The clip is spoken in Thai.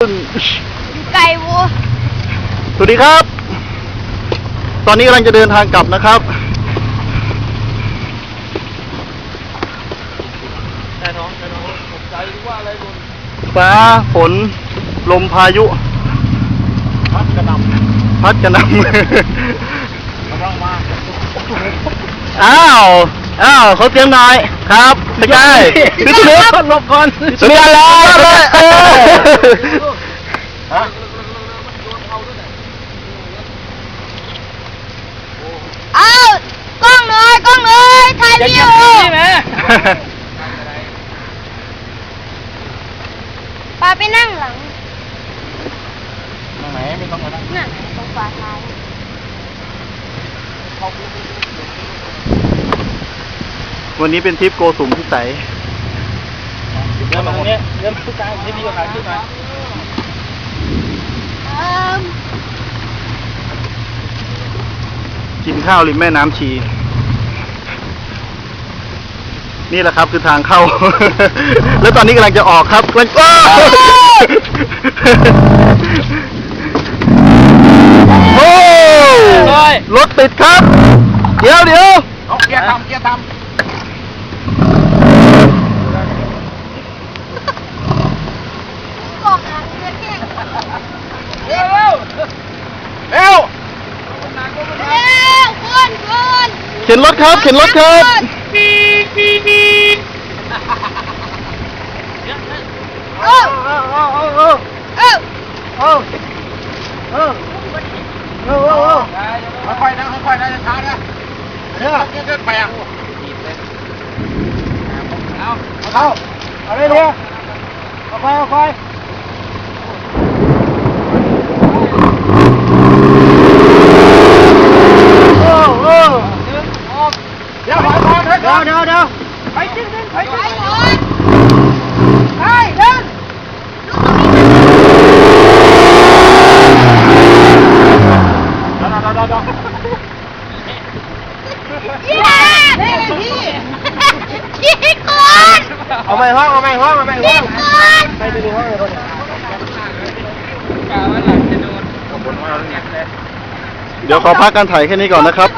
อยู่ไกลวัวสวัสดีครับ ตอนนี้กำลังจะเดินทางกลับนะครับ แต่น้องแต่น้องตกใจนึกว่าอะไรหล่นฟ้าฝน ลมพายุ พัดกระหน่พัดกระหน่ำกำลังมาำอ้าว อ้าวเขาเตรียมหน่อย ครับไม่ใช่พี่ตุ๊กหลบก่อนเรียนแล้วเลยเออ ฮะ อ้าวกล้องหน่อยกล้องหน่อย ถ่ายจะวิเก็ดีบโอที่ไหมปาไปนั่งหลัง ตรงไหนไม่ต้องมานั่งนั่นตรงฝาท้ายวันนี้เป็นทริปโกสุมพิสัยเดินมาตรงนี้เดินผู้ชายที่พี่ก็ถ่ายคลิปหน่อยเอิ่มกินข้าวริมแม่น้ำชี นี่แหละครับคือทางเข้า แล้วตอนนี้กำลังจะออกครับกำลังอ้าวโอ้รถติดครับ เดี๋ยวเดี๋ยวเอาเกียร์ทำเกียร์ทกล้องหลังเรือแค่ำเร็วเร็วเร็วเร็วคนคนเข็นรถครับ เข็นรถครับ เออเอาเอเอาเอเออเอาเอาเอาเอาค่อยๆนะค่อยๆนะช้าๆนะเดี๋ยวเดี๋ยวเดี๋ยวไปอะเอาเอาเอาเลยเนี่ยเอาไปเอาไปโอ้โอ้เดี๋ยวถอยก่อนถอยก่อนเดี๋ยวเดี๋ยวไปจริงจริงไปไปจริง ก่อน ไปเดิน เดี๋ยวเดี๋ยวเดี๋ยวเดี๋ยว ยี่ห้าพี่พี่ก่อนเอาไปห้องเอาไปห้องเอาไปห้องก่อนไปดูห้องเลยคนกาว่าหลังจะโดนขบวนมาเนี่ยเดี๋ยวขอพักการถ่ายแค่นี้ก่อนนะครับ